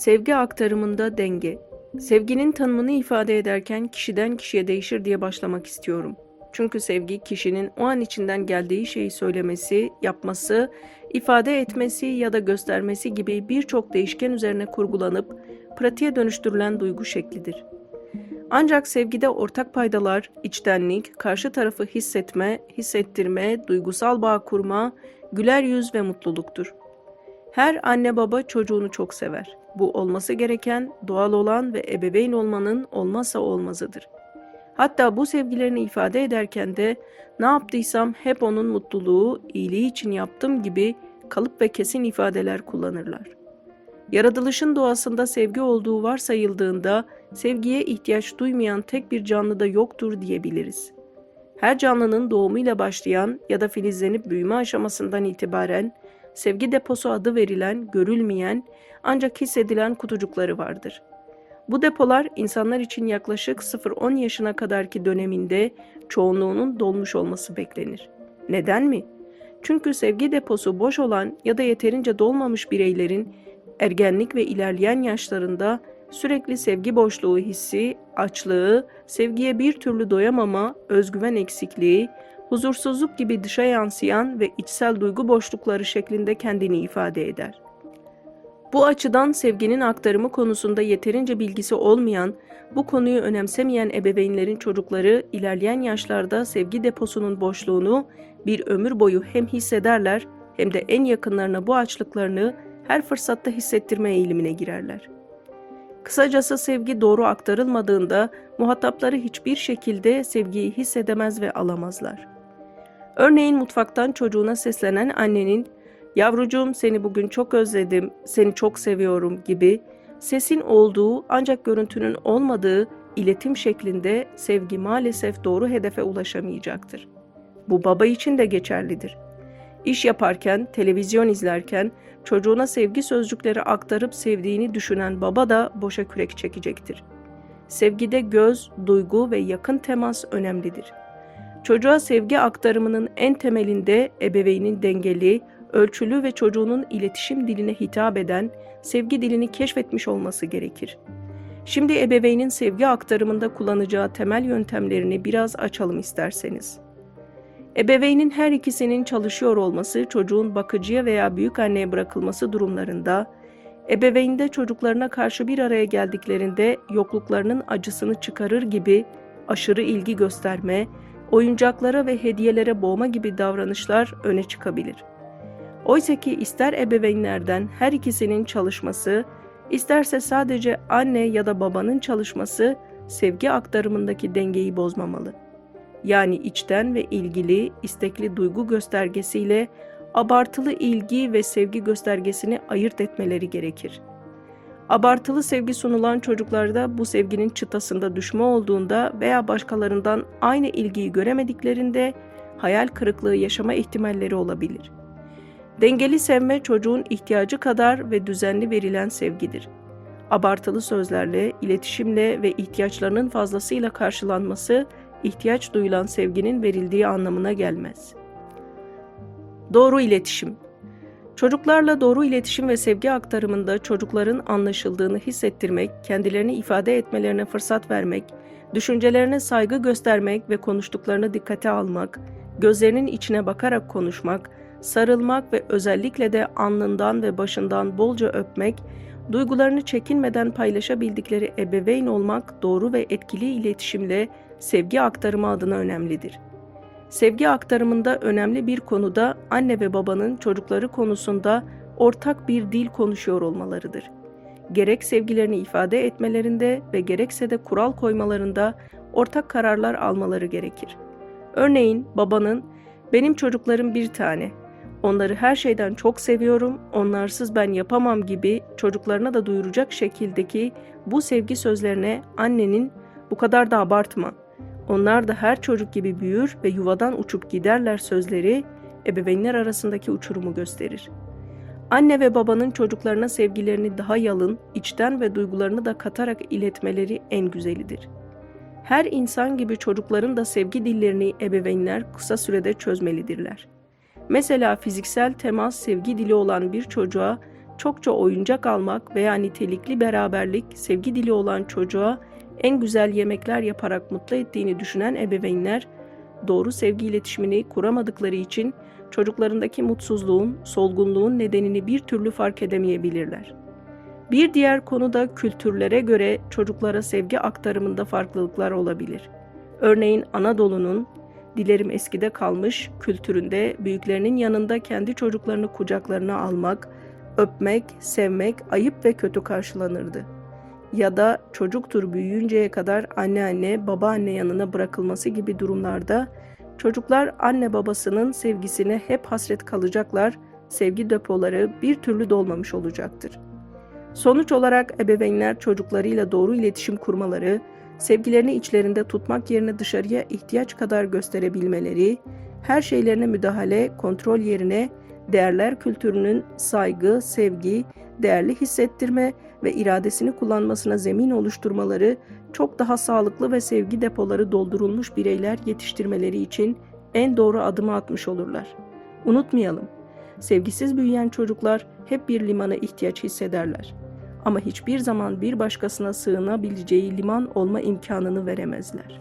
Sevgi aktarımında denge. Sevginin tanımını ifade ederken kişiden kişiye değişir diye başlamak istiyorum. Çünkü sevgi kişinin o an içinden geldiği şeyi söylemesi, yapması, ifade etmesi ya da göstermesi gibi birçok değişken üzerine kurgulanıp pratiğe dönüştürülen duygu şeklidir. Ancak sevgide ortak paydalar, içtenlik, karşı tarafı hissetme, hissettirme, duygusal bağ kurma, güler yüz ve mutluluktur. Her anne baba çocuğunu çok sever. Bu olması gereken, doğal olan ve ebeveyn olmanın olmazsa olmazıdır. Hatta bu sevgilerini ifade ederken de ne yaptıysam hep onun mutluluğu, iyiliği için yaptım gibi kalıp ve kesin ifadeler kullanırlar. Yaratılışın doğasında sevgi olduğu varsayıldığında sevgiye ihtiyaç duymayan tek bir canlı da yoktur diyebiliriz. Her canlının doğumuyla başlayan ya da filizlenip büyüme aşamasından itibaren sevgi deposu adı verilen, görülmeyen ancak hissedilen kutucukları vardır. Bu depolar insanlar için yaklaşık 0-10 yaşına kadarki döneminde çoğunluğunun dolmuş olması beklenir. Neden mi? Çünkü sevgi deposu boş olan ya da yeterince dolmamış bireylerin ergenlik ve ilerleyen yaşlarında sürekli sevgi boşluğu hissi, açlığı, sevgiye bir türlü doyamama, özgüven eksikliği, huzursuzluk gibi dışa yansıyan ve içsel duygu boşlukları şeklinde kendini ifade eder. Bu açıdan sevginin aktarımı konusunda yeterince bilgisi olmayan, bu konuyu önemsemeyen ebeveynlerin çocukları ilerleyen yaşlarda sevgi deposunun boşluğunu bir ömür boyu hem hissederler hem de en yakınlarına bu açlıklarını her fırsatta hissettirme eğilimine girerler. Kısacası sevgi doğru aktarılmadığında muhatapları hiçbir şekilde sevgiyi hissedemez ve alamazlar. Örneğin mutfaktan çocuğuna seslenen annenin "Yavrucuğum seni bugün çok özledim, seni çok seviyorum." gibi sesin olduğu ancak görüntünün olmadığı iletim şeklinde sevgi maalesef doğru hedefe ulaşamayacaktır. Bu baba için de geçerlidir. İş yaparken, televizyon izlerken çocuğuna sevgi sözcükleri aktarıp sevdiğini düşünen baba da boşa kürek çekecektir. Sevgide göz, duygu ve yakın temas önemlidir. Çocuğa sevgi aktarımının en temelinde ebeveynin dengeli, ölçülü ve çocuğunun iletişim diline hitap eden sevgi dilini keşfetmiş olması gerekir. Şimdi ebeveynin sevgi aktarımında kullanacağı temel yöntemlerini biraz açalım isterseniz. Ebeveynin her ikisinin çalışıyor olması çocuğun bakıcıya veya büyük anneye bırakılması durumlarında, ebeveynde çocuklarına karşı bir araya geldiklerinde yokluklarının acısını çıkarır gibi aşırı ilgi gösterme, oyuncaklara ve hediyelere boğma gibi davranışlar öne çıkabilir. Oysa ki ister ebeveynlerden her ikisinin çalışması, isterse sadece anne ya da babanın çalışması sevgi aktarımındaki dengeyi bozmamalı. Yani içten ve ilgili, istekli duygu göstergesiyle abartılı ilgi ve sevgi göstergesini ayırt etmeleri gerekir. Abartılı sevgi sunulan çocuklarda bu sevginin çıtasında düşme olduğunda veya başkalarından aynı ilgiyi göremediklerinde hayal kırıklığı yaşama ihtimalleri olabilir. Dengeli sevme çocuğun ihtiyacı kadar ve düzenli verilen sevgidir. Abartılı sözlerle, iletişimle ve ihtiyaçlarının fazlasıyla karşılanması ihtiyaç duyulan sevginin verildiği anlamına gelmez. Doğru iletişim Çocuklarla doğru iletişim ve sevgi aktarımında çocukların anlaşıldığını hissettirmek, kendilerini ifade etmelerine fırsat vermek, düşüncelerine saygı göstermek ve konuştuklarını dikkate almak, gözlerinin içine bakarak konuşmak, sarılmak ve özellikle de alnından ve başından bolca öpmek, duygularını çekinmeden paylaşabildikleri ebeveyn olmak doğru ve etkili iletişimle sevgi aktarımı adına önemlidir. Sevgi aktarımında önemli bir konuda anne ve babanın çocukları konusunda ortak bir dil konuşuyor olmalarıdır. Gerek sevgilerini ifade etmelerinde ve gerekse de kural koymalarında ortak kararlar almaları gerekir. Örneğin babanın benim çocuklarım bir tane. Onları her şeyden çok seviyorum, onlarsız ben yapamam gibi çocuklarına da duyuracak şekildeki bu sevgi sözlerine annenin bu kadar da abartma, onlar da her çocuk gibi büyür ve yuvadan uçup giderler sözleri ebeveynler arasındaki uçurumu gösterir. Anne ve babanın çocuklarına sevgilerini daha yalın, içten ve duygularını da katarak iletmeleri en güzelidir. Her insan gibi çocukların da sevgi dillerini ebeveynler kısa sürede çözmelidirler. Mesela fiziksel temas sevgi dili olan bir çocuğa çokça oyuncak almak veya nitelikli beraberlik, sevgi dili olan çocuğa en güzel yemekler yaparak mutlu ettiğini düşünen ebeveynler, doğru sevgi iletişimini kuramadıkları için çocuklarındaki mutsuzluğun, solgunluğun nedenini bir türlü fark edemeyebilirler. Bir diğer konu da kültürlere göre çocuklara sevgi aktarımında farklılıklar olabilir. Örneğin Anadolu'nun dilerim eskide kalmış kültüründe büyüklerinin yanında kendi çocuklarını kucaklarına almak, öpmek, sevmek ayıp ve kötü karşılanırdı. Ya da çocuktur büyüyünceye kadar anneanne, babaanne yanına bırakılması gibi durumlarda çocuklar anne babasının sevgisine hep hasret kalacaklar, sevgi depoları bir türlü dolmamış olacaktır. Sonuç olarak ebeveynler çocuklarıyla doğru iletişim kurmaları, sevgilerini içlerinde tutmak yerine dışarıya ihtiyaç kadar gösterebilmeleri, her şeylerine müdahale, kontrol yerine değerler kültürünün saygı, sevgi, değerli hissettirme ve iradesini kullanmasına zemin oluşturmaları, çok daha sağlıklı ve sevgi depoları doldurulmuş bireyler yetiştirmeleri için en doğru adımı atmış olurlar. Unutmayalım, sevgisiz büyüyen çocuklar hep bir limana ihtiyaç hissederler. Ama hiçbir zaman bir başkasına sığınabileceği liman olma imkanını veremezler.